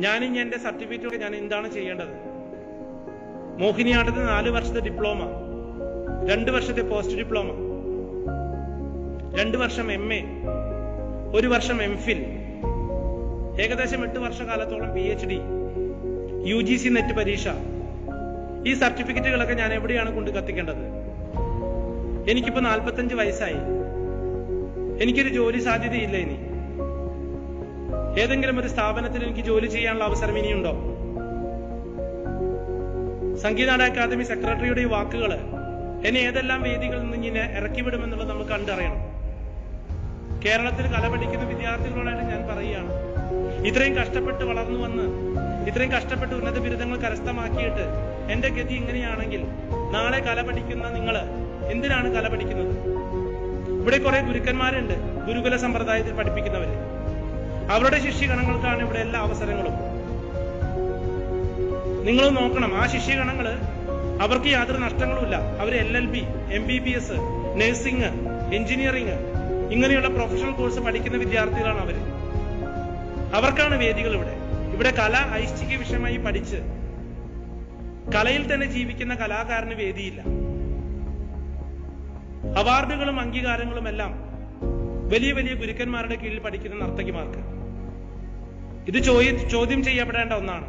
ഞാനിനി എന്റെ സർട്ടിഫിക്കറ്റ് ഞാൻ എന്താണ് ചെയ്യേണ്ടത്? മോഹിനിയാട്ടത്തിന് നാല് വർഷത്തെ ഡിപ്ലോമ രണ്ട് വർഷത്തെ പോസ്റ്റ് ഡിപ്ലോമ രണ്ട് വർഷം എം എ ഒരു വർഷം എം ഫിൽ ഏകദേശം എട്ട് വർഷകാലത്തോളം P H D U G C NET പരീക്ഷ. ഈ സർട്ടിഫിക്കറ്റുകളൊക്കെ ഞാൻ എവിടെയാണ് കൊണ്ട് കത്തിക്കേണ്ടത്? എനിക്കിപ്പോ നാൽപ്പത്തഞ്ച് വയസ്സായി. എനിക്കൊരു ജോലി സാധ്യതയില്ല ഇനി. ഏതെങ്കിലും ഒരു സ്ഥാപനത്തിൽ എനിക്ക് ജോലി ചെയ്യാനുള്ള അവസരം ഇനിയുണ്ടോ? സംഗീതാട അക്കാദമി സെക്രട്ടറിയുടെ ഈ വാക്കുകൾ എന്നെ ഏതെല്ലാം വേദികളിൽ നിന്ന് ഇങ്ങനെ ഇറക്കിവിടുമെന്നുള്ളത് നമുക്ക് കണ്ടറിയണം. കേരളത്തിൽ കല പഠിക്കുന്ന വിദ്യാർത്ഥികളോടായിട്ട് ഞാൻ പറയുകയാണ് ഇത്രയും കഷ്ടപ്പെട്ട് വളർന്നു വന്ന് ഇത്രയും കഷ്ടപ്പെട്ട് ഉന്നത ബിരുദങ്ങൾ കരസ്ഥമാക്കിയിട്ട് എന്റെ ഗതി ഇങ്ങനെയാണെങ്കിൽ നാളെ കല പഠിക്കുന്ന നിങ്ങൾ എന്തിനാണ് കല പഠിക്കുന്നത്? ഇവിടെ കുറെ ഗുരുക്കന്മാരുണ്ട് ഗുരുകുല സമ്പ്രദായത്തിൽ പഠിപ്പിക്കുന്നവര്. അവരുടെ ശിഷ്യഗണങ്ങൾക്കാണ് ഇവിടെ എല്ലാ അവസരങ്ങളും. നിങ്ങൾ നോക്കണം ആ ശിഷ്യഗണങ്ങൾ അവർക്ക് യാതൊരു നഷ്ടങ്ങളുമില്ല. അവർ L L B M B B S nursing engineering ഇങ്ങനെയുള്ള പ്രൊഫഷണൽ കോഴ്സ് പഠിക്കുന്ന വിദ്യാർത്ഥികളാണ് അവർ അവർക്കാണ് വേദികൾ ഇവിടെ. ഇവിടെ കല ഐശ്ചിക വിഷയമായി പഠിച്ച് കലയിൽ തന്നെ ജീവിക്കുന്ന കലാകാരന് വേദിയില്ല. അവാർഡുകളും അംഗീകാരങ്ങളും എല്ലാം വലിയ വലിയ ഗുരുക്കന്മാരുടെ കീഴിൽ പഠിക്കുന്ന നർത്തകിമാർക്ക്. ഇത് ചോദ്യം ചോദ്യം ചെയ്യപ്പെടേണ്ട ഒന്നാണ്.